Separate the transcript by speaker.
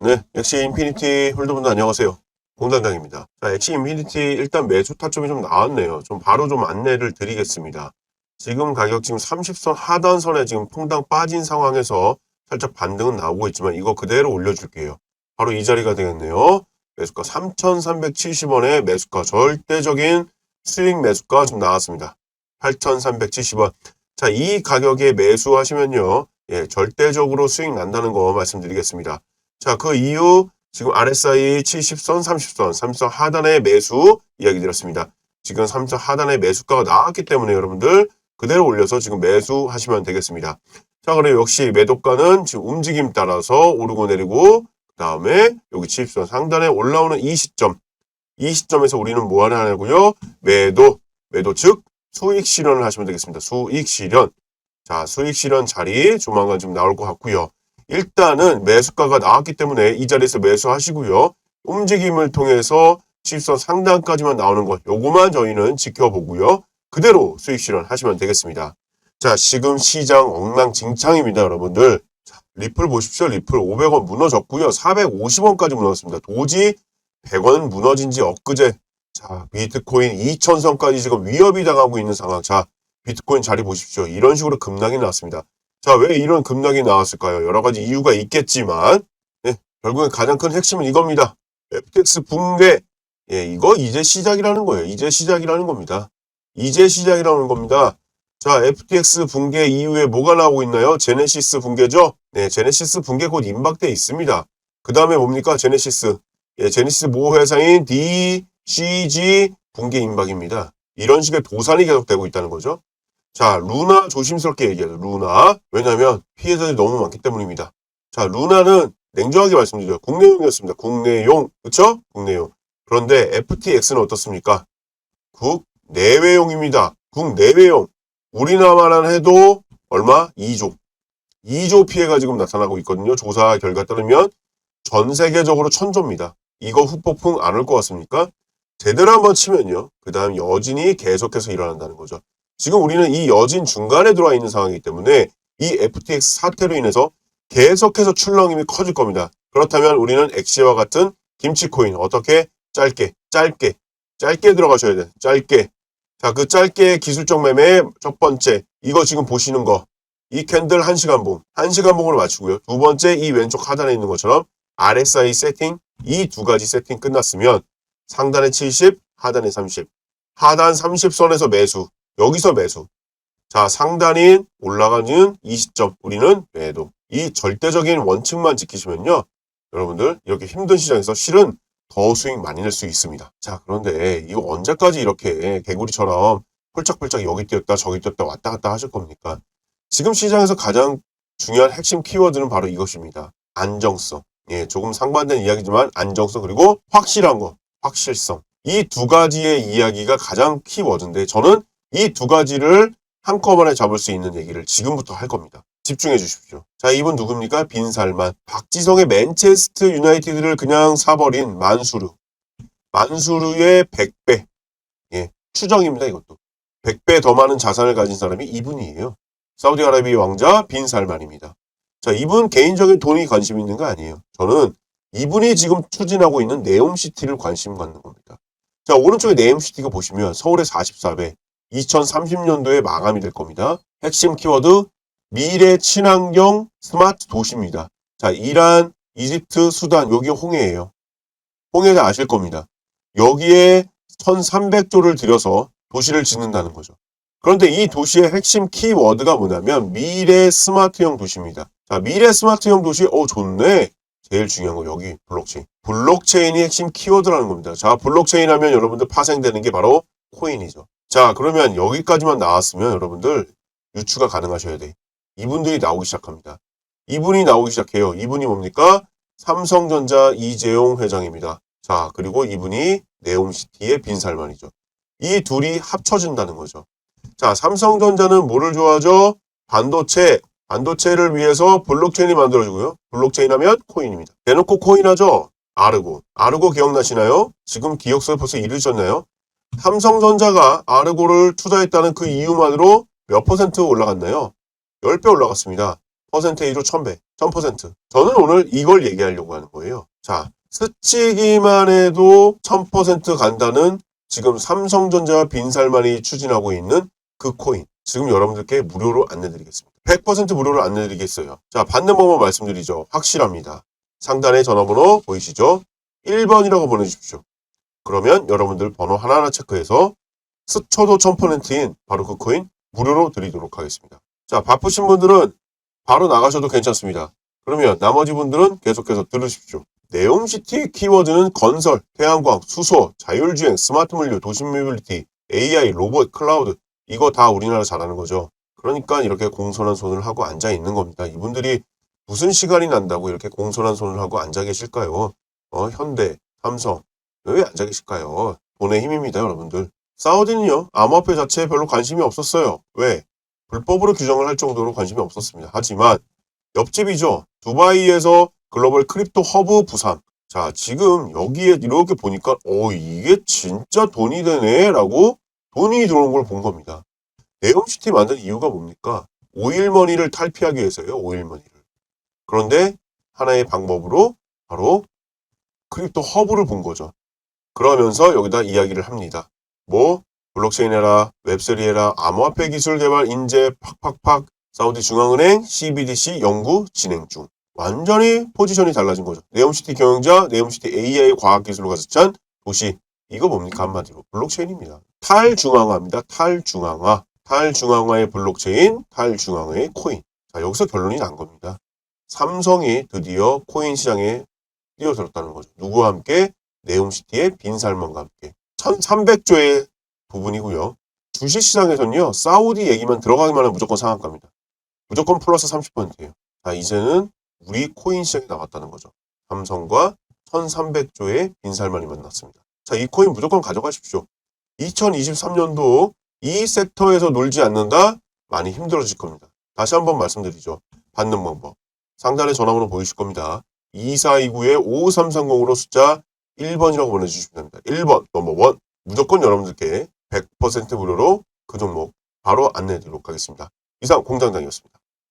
Speaker 1: 네, 엑시 인피니티 홀더분들 안녕하세요. 공단장입니다. 자, 엑시 인피니티 일단 매수 타점이 좀 나왔네요. 좀 바로 좀 안내를 드리겠습니다. 지금 가격 지금 30선 하단선에 지금 퐁당 빠진 상황에서 살짝 반등은 나오고 있지만 이거 그대로 올려줄게요. 바로 이 자리가 되겠네요. 매수가 3,370원에 매수가 절대적인 수익 매수가 좀 나왔습니다. 8,370원. 자, 이 가격에 매수하시면요. 예, 절대적으로 수익 난다는 거 말씀드리겠습니다. 자, 그 이후 지금 RSI 70선, 30선, 30선 하단의 매수 이야기 드렸습니다. 지금 30선 하단의 매수가가 나왔기 때문에 여러분들 그대로 올려서 지금 매수하시면 되겠습니다. 자, 그럼 역시 매도가는 지금 움직임 따라서 오르고 내리고 그 다음에 여기 70선 상단에 올라오는 이 시점 이 시점에서 우리는 뭐 하냐고요? 매도, 매도 즉 수익 실현을 하시면 되겠습니다. 수익 실현. 자, 수익 실현 자리 조만간 좀 나올 것 같고요. 일단은 매수가가 나왔기 때문에 이 자리에서 매수하시고요. 움직임을 통해서 70선 상단까지만 나오는 것, 요거만 저희는 지켜보고요. 그대로 수익 실현 하시면 되겠습니다. 자, 지금 시장 엉망진창입니다, 여러분들. 자, 리플 보십시오. 리플 500원 무너졌고요. 450원까지 무너졌습니다. 도지 100원 무너진 지 엊그제. 자, 비트코인 2000선까지 지금 위협이 당하고 있는 상황. 자, 비트코인 자리 보십시오. 이런 식으로 급락이 나왔습니다. 자, 왜 이런 급락이 나왔을까요? 여러 가지 이유가 있겠지만, 네, 결국엔 가장 큰 핵심은 이겁니다. FTX 붕괴. 예, 이거 이제 시작이라는 거예요. 이제 시작이라는 겁니다. 이제 시작이라는 겁니다. 자, FTX 붕괴 이후에 뭐가 나오고 있나요? 제네시스 붕괴죠? 네, 제네시스 붕괴 곧 임박돼 있습니다. 그 다음에 뭡니까? 제네시스. 예, 제네시스 모 회사인 DCG 붕괴 임박입니다. 이런 식의 도산이 계속되고 있다는 거죠. 자, 루나 조심스럽게 얘기해요. 루나. 왜냐면 피해자들이 너무 많기 때문입니다. 자, 루나는 냉정하게 말씀드려요. 국내용이었습니다. 국내용. 그쵸? 국내용. 그런데 FTX는 어떻습니까? 국내외용입니다. 국내외용. 우리나라만 해도 얼마? 2조. 2조 피해가 지금 나타나고 있거든요. 조사 결과 따르면 전 세계적으로 천조입니다. 이거 후폭풍 안 올 것 같습니까? 제대로 한번 치면요. 그 다음 여진이 계속해서 일어난다는 거죠. 지금 우리는 이 여진 중간에 들어와 있는 상황이기 때문에 이 FTX 사태로 인해서 계속해서 출렁임이 커질 겁니다. 그렇다면 우리는 엑시와 같은 김치코인 어떻게 짧게 짧게 짧게 들어가셔야 돼. 짧게. 자, 그 짧게 기술적 매매 첫 번째 이거 지금 보시는 거. 이 캔들 1시간 봉. 1시간 봉으로 맞추고요. 두 번째 이 왼쪽 하단에 있는 것처럼 RSI 세팅 이 두 가지 세팅 끝났으면 상단에 70, 하단에 30. 하단 30선에서 매수. 여기서 매수. 자, 상단인 올라가는 이 시점 우리는 매도. 이 절대적인 원칙만 지키시면요. 여러분들 이렇게 힘든 시장에서 실은 더 수익 많이 낼 수 있습니다. 자, 그런데 이거 언제까지 이렇게 개구리처럼 펄쩍펄쩍 여기 뛰었다 저기 뛰었다 왔다 갔다 하실 겁니까? 지금 시장에서 가장 중요한 핵심 키워드는 바로 이것입니다. 안정성. 예, 조금 상반된 이야기지만 안정성 그리고 확실한 거, 확실성. 이 두 가지의 이야기가 가장 키워드인데 저는 이 두 가지를 한꺼번에 잡을 수 있는 얘기를 지금부터 할 겁니다. 집중해 주십시오. 자, 이분 누굽니까? 빈살만. 박지성의 맨체스터 유나이티드를 그냥 사버린 만수르. 만수르의 100배. 예, 추정입니다, 이것도. 100배 더 많은 자산을 가진 사람이 이분이에요. 사우디아라비아 왕자 빈살만입니다. 자, 이분 개인적인 돈이 관심 있는 거 아니에요. 저는 이분이 지금 추진하고 있는 네옴시티를 관심 갖는 겁니다. 자, 오른쪽에 네옴시티가 보시면 서울의 44배, 2030년도에 마감이 될 겁니다. 핵심 키워드 미래 친환경 스마트 도시입니다. 자, 이란, 이집트, 수단, 여기 홍해예요. 홍해를 아실 겁니다. 여기에 1300조를 들여서 도시를 짓는다는 거죠. 그런데 이 도시의 핵심 키워드가 뭐냐면 미래 스마트형 도시입니다. 자, 미래 스마트형 도시, 어, 좋네. 제일 중요한 거 여기 블록체인. 블록체인이 핵심 키워드라는 겁니다. 자, 블록체인 하면 여러분들 파생되는 게 바로 코인이죠. 자, 그러면 여기까지만 나왔으면 여러분들 유추가 가능하셔야 돼. 이분들이 나오기 시작합니다. 이분이 나오기 시작해요. 이분이 뭡니까? 삼성전자 이재용 회장입니다. 자, 그리고 이분이 네옴시티의 빈살만이죠. 이 둘이 합쳐진다는 거죠. 자, 삼성전자는 뭐를 좋아하죠? 반도체, 반도체를 위해서 블록체인이 만들어지고요. 블록체인 하면 코인입니다. 대놓고 코인 하죠? 아르고. 아르고 기억나시나요? 지금 기억서에 벌써 이르셨나요? 삼성전자가 아르고를 투자했다는 그 이유만으로 몇 퍼센트 올라갔나요? 10배 올라갔습니다. 퍼센테이로 1000배. 1000%. 저는 오늘 이걸 얘기하려고 하는 거예요. 자, 스치기만 해도 1000% 간다는 지금 삼성전자와 빈살만이 추진하고 있는 그 코인. 지금 여러분들께 무료로 안내드리겠습니다. 100% 무료로 안내드리겠어요. 자, 받는 방법 말씀드리죠. 확실합니다. 상단에 전화번호 보이시죠? 1번이라고 보내주십시오. 그러면 여러분들 번호 하나하나 체크해서 스쳐도 1000%인 바로 그 코인 무료로 드리도록 하겠습니다. 자, 바쁘신 분들은 바로 나가셔도 괜찮습니다. 그러면 나머지 분들은 계속해서 들으십시오. 네옴시티 키워드는 건설, 태양광, 수소, 자율주행, 스마트 물류, 도시 모빌리티, AI, 로봇, 클라우드 이거 다 우리나라 잘하는 거죠. 그러니까 이렇게 공손한 손을 하고 앉아 있는 겁니다. 이분들이 무슨 시간이 난다고 이렇게 공손한 손을 하고 앉아 계실까요? 어, 현대, 삼성 왜 앉아 계실까요? 돈의 힘입니다, 여러분들. 사우디는요, 암호화폐 자체에 별로 관심이 없었어요. 왜? 불법으로 규정을 할 정도로 관심이 없었습니다. 하지만 옆집이죠. 두바이에서 글로벌 크립토 허브 부산. 자, 지금 여기에 이렇게 보니까 어, 이게 진짜 돈이 되네 라고 돈이 들어온 걸 본 겁니다. 네옴시티 만든 이유가 뭡니까? 오일머니를 탈피하기 위해서요. 오일머니를. 그런데 하나의 방법으로 바로 크립토 허브를 본 거죠. 그러면서 여기다 이야기를 합니다. 뭐 블록체인 해라, 웹3 해라, 암호화폐 기술 개발 인재 팍팍팍 사우디 중앙은행 CBDC 연구 진행 중. 완전히 포지션이 달라진 거죠. 네옴시티 경영자, 네옴시티 AI 과학기술로 가서 짠 도시. 이거 뭡니까 한마디로 블록체인입니다. 탈중앙화입니다. 탈중앙화. 탈중앙화의 블록체인, 탈중앙화의 코인. 자 여기서 결론이 난 겁니다. 삼성이 드디어 코인 시장에 뛰어들었다는 거죠. 누구와 함께? 네옴시티의 빈살만과 함께. 1300조의 부분이고요. 주식시장에서는요. 사우디 얘기만 들어가기만 하면 무조건 상한가입니다. 무조건 플러스 30%예요. 자 이제는 우리 코인 시장에 나왔다는 거죠. 삼성과 1300조의 빈살만이 만났습니다. 자, 이 코인 무조건 가져가십시오. 2023년도 이 섹터에서 놀지 않는다? 많이 힘들어질 겁니다. 다시 한번 말씀드리죠. 받는 방법. 상단에 전화번호 보이실 겁니다. 2429-5330으로 숫자 1번이라고 보내주시면 됩니다. 1번, 넘버 1. 무조건 여러분들께 100% 무료로 그 종목 바로 안내해 드리도록 하겠습니다. 이상 공장장이었습니다.